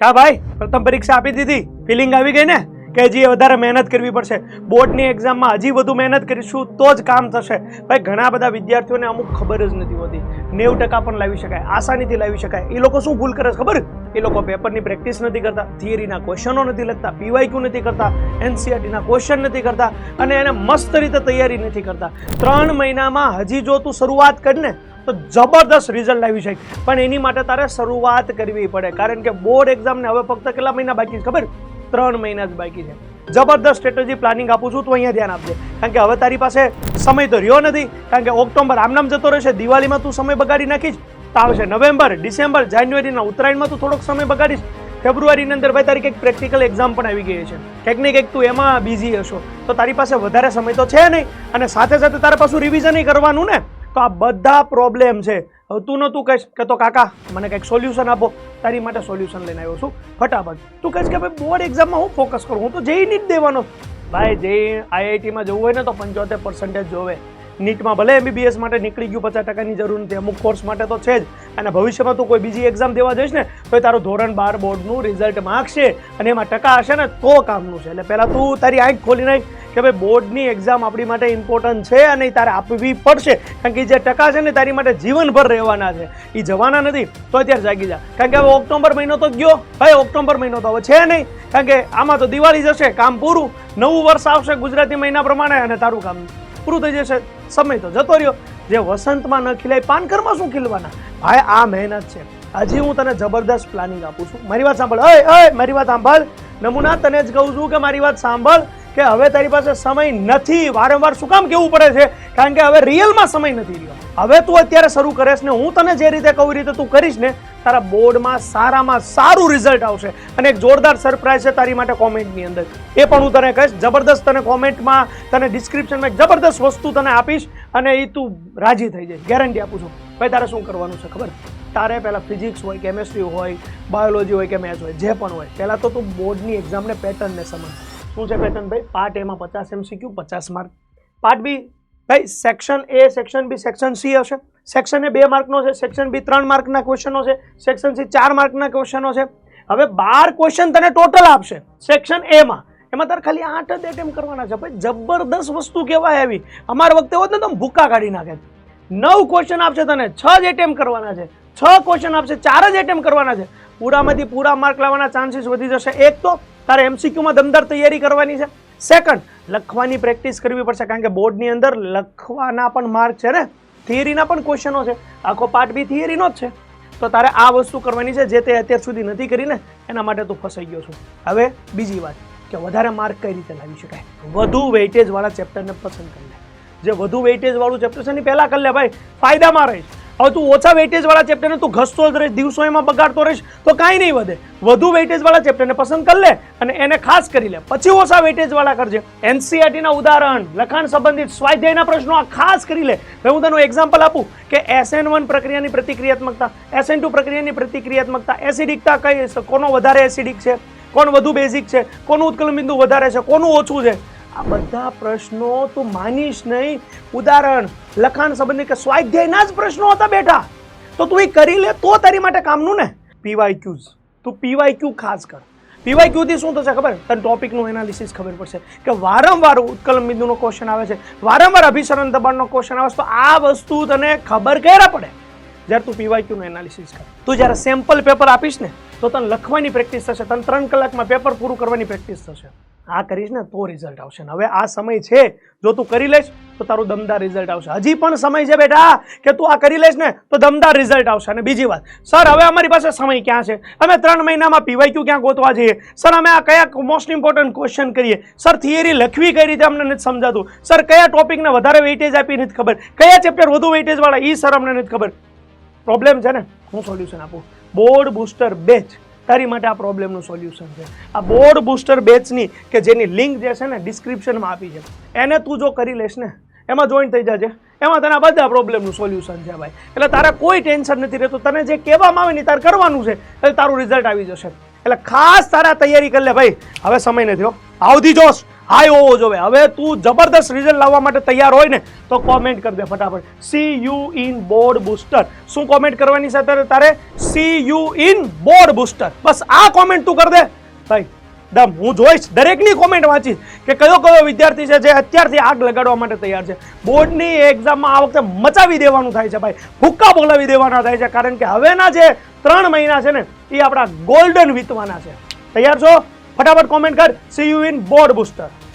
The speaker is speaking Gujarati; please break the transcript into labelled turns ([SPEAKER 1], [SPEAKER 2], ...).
[SPEAKER 1] કા ભાઈ, પ્રથમ પરીક્ષા આપી દીધી. ફિલિંગ આવી ગઈ ને? કે હજી વધારે મહેનત કરવી પડશે. બોર્ડની એક્ઝામમાં હજી વધુ મહેનત કરીશું તો જ કામ થશે. ભાઈ, ઘણા બધા વિદ્યાર્થીઓને અમુક ખબર જ નથી હોતી. નેવ ટકા પણ લાવી શકાય, આસાનીથી લાવી શકાય. એ લોકો શું ભૂલ કરે છે ખબર? એ લોકો પેપરની પ્રેક્ટિસ નથી કરતા, થિયરીના ક્વેશ્ચનો નથી લખતા પીવાયક્યુ નથી કરતા, એનસીઆરટીના ક્વેશ્ચન નથી કરતા અને એને મસ્ત રીતે તૈયારી નથી કરતા. ત્રણ મહિનામાં હજી જો તું શરૂઆત કરીને તો જબરદસ્ત રિઝલ્ટ આવી શકે પણ એની માટે તારે શરૂઆત કરવી પડે. કારણ કે બોર્ડ એક્ઝામને હવે ફક્ત કેટલા મહિના બાકી છે ખબર? ત્રણ મહિના જ બાકી છે. જબરદસ્ત સ્ટ્રેટેજી પ્લાનિંગ આપું છું, તું અહીંયા ધ્યાન આપજે. કારણ કે હવે તારી પાસે સમય તો રહ્યો નથી. કારણ કે ઓક્ટોબર આમનામ જતો રહેશે, દિવાળીમાં તું સમય બગાડી નાખીશ. તો આવશે નવેમ્બર, ડિસેમ્બર, જાન્યુઆરીના ઉત્તરાયણમાં તું થોડોક સમય બગાડીશ. ફેબ્રુઆરીની અંદર ભાઈ તારી કંઈક પ્રેક્ટિકલ એક્ઝામ પણ આવી ગઈ છે. કંઈક ને કંઈક તું એમાં બિઝી હશો. તો તારી પાસે વધારે સમય તો છે નહીં. અને સાથે સાથે તારે પાછું રિવિઝન કરવાનું ને. તો આ બધા પ્રોબ્લેમ છે. હવે તું નતું કહીશ કે તો કાકા, મને કંઈક સોલ્યુશન આપો. તારી માટે સોલ્યુશન લઈને આવ્યો છું. ફટાફટ. તું કહીશ કે ભાઈ બોર્ડ એક્ઝામમાં હું ફોકસ કરું? હું તો જેઈ નીટ દેવાનો. ભાઈ જે આઈઆઈટીમાં જવું હોય ને તો પંચોતેર પર્સન્ટેજ જોવે. નીટમાં ભલે એમબીબીએસ માટે નીકળી ગયું પચાસ ટકાની જરૂર નથી. અમુક કોર્સ માટે તો છે જ. અને ભવિષ્યમાં તું કોઈ બીજી એક્ઝામ દેવા જઈશ ને તો તારું ધોરણ બાર બોર્ડનું રિઝલ્ટ માગશે અને એમાં ટકા હશે ને તો કામનું છે. એટલે પહેલાં તું તારી આંખ ખોલી નાખ. કે ભાઈ બોર્ડની એક્ઝામ આપણી માટે ઇમ્પોર્ટન્ટ છે અને તારે આપવી પડશે. કારણ કે જે ટકા છે ને, તારી માટે જીવનભર રહેવાના છે. એ જવાના નથી, તો અત્યારે જાગી જા. કારણ કે હવે ઓક્ટોબર મહિનો તો ગયો. ભાઈ ઓક્ટોબર મહિનો તો હવે છે નહીં. કારણ કે આમાં તો દિવાળી જશે, કામ પૂરું. નવું વર્ષ આવશે ગુજરાતી મહિના પ્રમાણે અને તારું કામ પૂરું થઈ જશે. સમય તો જતો રહ્યો. જે વસંતમાં ન ખીલાય પાનકરમાં શું ખીલવાના? ભાઈ, આ મહેનત છે. હજી હું તને જબરદસ્ત પ્લાનિંગ આપું છું. મારી વાત સાંભળ. અય અય, મારી વાત સાંભળ. નમૂના, તને જ કહું છું કે મારી વાત સાંભળ. કે હવે તારી પાસે સમય નથી, વારંવાર શું કામ કેવું પડે છે? કારણ કે હવે રિયલમાં સમય નથી રહ્યો. હવે તું અત્યારે શરૂ કરેશ ને હું તને જે રીતે કહું રીતે તું કરીશ ને તારા બોર્ડમાં સારામાં સારું રિઝલ્ટ આવશે. અને એક જોરદાર સરપ્રાઈઝ છે તારી માટે કોમેન્ટની અંદર. એ પણ હું તને કહીશ, જબરદસ્ત તને કોમેન્ટમાં તને ડિસ્ક્રિપ્શનમાં એક જબરદસ્ત વસ્તુ તને આપીશ અને એ તું રાજી થઈ જઈશ. ગેરંટી આપું છું. ભાઈ, તારે શું કરવાનું છે ખબર? તારે પહેલાં ફિઝિક્સ હોય કેમેસ્ટ્રી હોય બાયોલોજી હોય કે મેથ્સ હોય, જે પણ હોય. પહેલાં તો તું બોર્ડની એક્ઝામને પેટર્નને સમજ. શું છે પેટર્ન ભાઈ? પાર્ટ એમાં પચાસ એમસીક્યુ પચાસ માર્ક પાર્ટ બી ભાઈ section A section B section C હશે. સેક્શન એ બે માર્કનો છે સેક્શન બી ત્રણ માર્કના ક્વેશ્ચનો છે સેક્શન સી ચાર માર્કના ક્વેશ્ચનો છે. હવે બાર ક્વેશ્ચન તને ટોટલ આપશે સેક્શન એમાં એમાં તારે ખાલી આઠ જ એટેમ્પ કરવાના છે. ભાઈ, જબરદસ્ત વસ્તુ કહેવાય આવી. અમારા વખતે હોત ને તો ભૂકા કાઢી નાખે. નવ ક્વેશ્ચન આપશે તને, છ જ એટેમ્પ કરવાના છે. છ ક્વેશ્ચન આપશે, ચાર જ એટેમ્પ કરવાના છે. પૂરામાંથી પૂરા માર્ક લાવવાના ચાન્સીસ વધી જશે એક તો. તારે એમસીક્યુમાં દમદાર તૈયારી કરવાની છે? સેકન્ડ લખવાની પ્રેક્ટિસ કરવી પડશે, કારણ કે બોર્ડની અંદર લખવાના પણ માર્ક છે ને? થિયરીના પણ ક્વેશ્ચનો છે. આખો પાર્ટ બી થિયરીનો જ છે. તો તારે આ વસ્તુ કરવાની છે, જે તે અત્યાર સુધી નથી કરીને એના માટે તું ફસાઈ ગયો છું. હવે બીજી વાત, કે વધારે માર્ક કઈ રીતે લાવી શકાય? વધુ વેઇટેજવાળા ચેપ્ટરને પસંદ કરી લે. જે વધુ વેઇટેજવાળું ચેપ્ટર છે ને પહેલા કરી લે, ભાઈ. ફાયદામાં રહીશ. હવે તું ઓછા વેઇટેજવાળા ચેપ્ટરને તું ઘસતો જ રહીશ, દિવસો એમાં બગાડતો રહીશ, તો કાંઈ નહીં વધે. વધુ વેઇટેજવાળા ચેપ્ટરને પસંદ કરી લે અને એને ખાસ કરી લે. પછી ઓછા વેઇટેજવાળા કરજે. એનસીઆરટીના ઉદાહરણ, લખાણ સંબંધિત સ્વાધ્યાયના પ્રશ્નો આ ખાસ કરી લે. હવે હું તને એક્ઝામ્પલ આપું કે એસએન વન પ્રક્રિયાની પ્રતિક્રિયાત્મકતા એસએન ટુ પ્રક્રિયાની પ્રતિક્રિયાત્મકતા એસિડિકતા કઈ કોનો વધારે એસિડિક છે? કોણ વધુ બેઝિક છે? કોનું ઉત્કલન બિંદુ વધારે છે? કોનું ઓછું છે? આ બધા પ્રશ્નો તું માનીશ નહીં. ઉદાહરણ, લખાણ સંબંધી કે સ્વાધ્યાયના જ પ્રશ્નો હતા બેઠા તો તું એ કરી લે, તો તારી માટે કામનું ને. પીવાય ક્યુઝ તું પીવાય ક્યુ ખાસ કર. પીવાય ક્યુથી શું થશે ખબર? તને ટોપિકનું એનાલિસિસ ખબર પડશે કે વારંવાર ઉત્કલમ બિંદુનો ક્વેશ્ચન આવે છે, વારંવાર અભિસરણ દબાણનો ક્વેશ્ચન આવે છે. તો આ વસ્તુ તને ખબર કેરા પડે? જ્યારે તું પીવાય ક્યુનું એનાલિસિસ કર. તું જ્યારે સેમ્પલ પેપર આપીશ ને, તો તને લખવાની પ્રેક્ટિસ થશે. તને ત્રણ કલાકમાં પેપર પૂરું કરવાની પ્રેક્ટિસ થશે. આ કરીશ ને તો રિઝલ્ટ આવશે. ને હવે આ સમય છે, જો તું કરી લઈશ, તો તારું દમદાર રિઝલ્ટ આવશે. હજી પણ સમય છે બેટા, કે તું આ કરી લઈશ ને, તો દમદાર રિઝલ્ટ આવશે. અને બીજી વાત, સર, હવે અમારી પાસે સમય ક્યાં છે? અમે ત્રણ મહિનામાં પીવાય ક્યુ ક્યાં ગોતવા જઈએ? સર, અમે આ કયા મોસ્ટ ઇમ્પોર્ટન્ટ ક્વેશ્ચન કરીએ? સર થિયરી લખવી કઈ રીતે અમને નથી સમજાતું? સર, કયા ટોપિકને વધારે વેઇટેજ આપી નથી ખબર? કયા ચેપ્ટર વધુ વેઇટેજવાળા એ સર અમને નથી ખબર? પ્રોબ્લેમ છે ને, હું સોલ્યુશન આપું. બોર્ડ બુસ્ટર બેચ તારી માટે આ પ્રોબ્લેમનું સોલ્યુશન છે. આ બોર્ડ બૂસ્ટર બેચની કે જેની લિંક જે છે ને ડિસ્ક્રિપ્શનમાં આપી છે. એને તું જો કરી લેશ ને, એમાં જોઈન થઈ જજે. એમાં તને બધા પ્રોબ્લેમનું સોલ્યુશન છે ભાઈ. એટલે તારે કોઈ ટેન્શન નથી રહેતું. તને જે કહેવામાં આવે ને તારે કરવાનું છે, એટલે તારું રિઝલ્ટ આવી જશે. એટલે ખાસ તારા તૈયારી કરી લે ભાઈ. હવે સમય નથી હો. આવતી જોશ. હાઈ હોવો જોવે હવે તું જબરદસ્ત રિઝલ્ટ લાવવા માટે તૈયાર હોય ને, તો કોમેન્ટ કરી દે ફટાફટ. See you in board booster શું કોમેન્ટ કરવાની છે તારે તારે? See you in board booster બસ આ કોમેન્ટ તું કરી દે. ભાઈ, ડમ, હું જોઈશ. દરેકની કોમેન્ટ વાંચીશ કે કયો કયો વિદ્યાર્થી છે જે અત્યારથી આગ લગાડવા માટે તૈયાર છે. બોર્ડની એક્ઝામમાં આ વખતે મચાવી દેવાનું થાય છે ભાઈ. ફૂક્કા બોલાવી દેવાના થાય છે. કારણ કે હવેના જે ત્રણ મહિના છે ને, એ આપણા ગોલ્ડન વીતવાના છે. તૈયાર છો? ફટાફટ કોમેન્ટ કર. See you in board booster